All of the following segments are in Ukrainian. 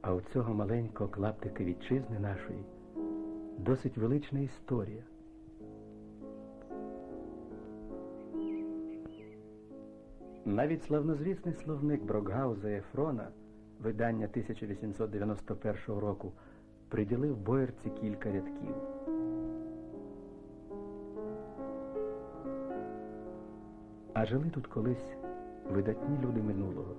А у цього маленького клаптика вітчизни нашої досить велична історія. Навіть славнозвісний словник Брокгауза Ефрона, видання 1891 року, приділив боєрці кілька рядків. А жили тут колись видатні люди минулого.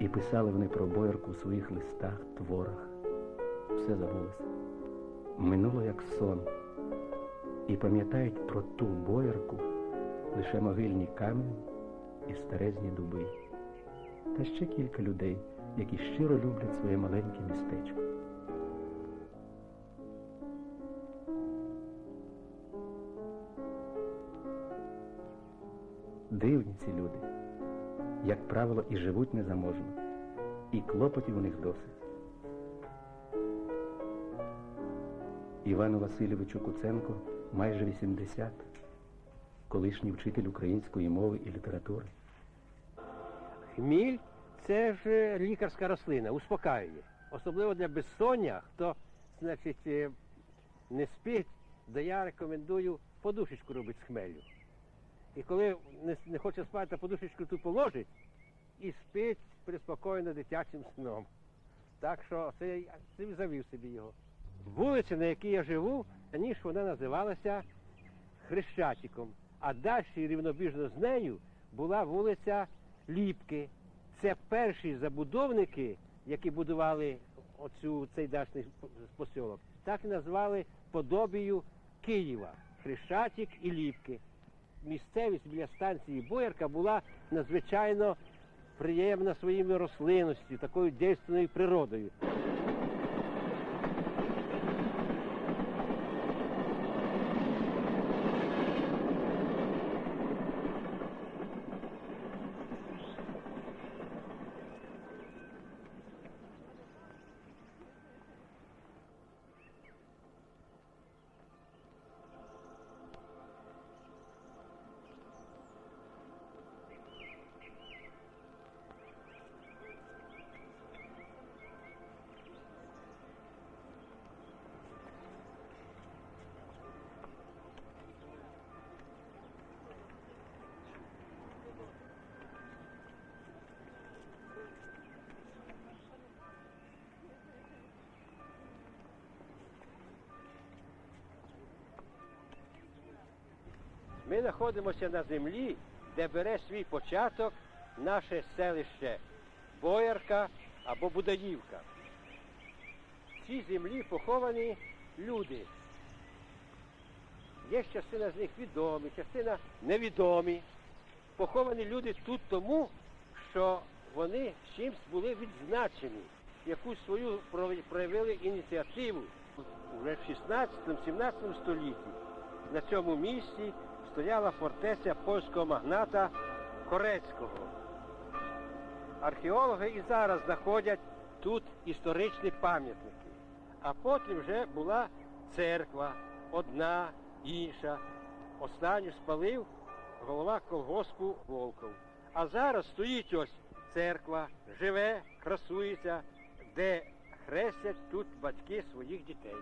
І писали вони про боярку у своїх листах, творах. Все забулося. Минуло як сон. І пам'ятають про ту боярку лише могильні камені і старезні дуби. Та ще кілька людей, які щиро люблять своє маленьке містечко. Дивні ці люди, як правило, і живуть незаможно, і клопотів у них досить. Івану Васильовичу Куценко майже 80, колишній вчитель української мови і літератури. Хміль це ж лікарська рослина, успокаює. Особливо для безсоння, хто, значить, е, не спить, то я рекомендую подушечку робити з хмелю. І коли не, не хоче спати, подушечку ту положить і спить приспокоєно дитячим сном. Так що це цим завів собі його. Вулиця, на якій я живу, раніше вона називалася Хрещатиком. А далі рівнобіжно з нею була вулиця Ліпки. Це перші забудовники, які будували оцю, цей дачний посілок, так і назвали подобію Києва Хрещатик і Ліпки. Місцевість біля станції Боярка була надзвичайно приємна своїми рослинності, такою дійсною природою. Ми знаходимося на землі, де бере свій початок наше селище Боярка або Будаївка. В цій землі поховані люди. Є частина з них відомі, частина невідомі. Поховані люди тут тому, що вони чимсь були відзначені, якусь свою проявили ініціативу. Вже в 16-17 столітті на цьому місці стояла фортеця польського магната Корецького. Археологи і зараз знаходять тут історичні пам'ятники. А потім вже була церква, одна, інша. Останню спалив голова колгоспу Волков. А зараз стоїть ось церква, живе, красується, де хрестять тут батьки своїх дітей.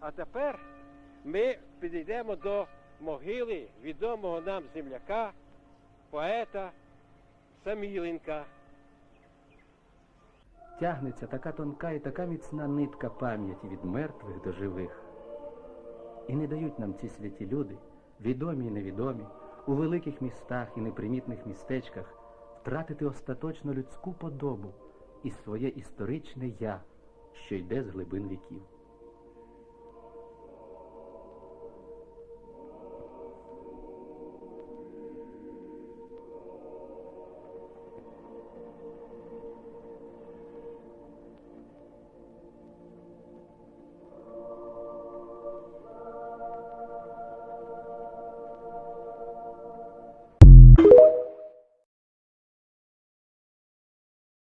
А тепер ми підійдемо до могили відомого нам земляка, поета Саміленка. Тягнеться така тонка і така міцна нитка пам'яті від мертвих до живих. І не дають нам ці святі люди, відомі і невідомі, у великих містах і непримітних містечках втратити остаточно людську подобу і своє історичне я, що йде з глибин віків.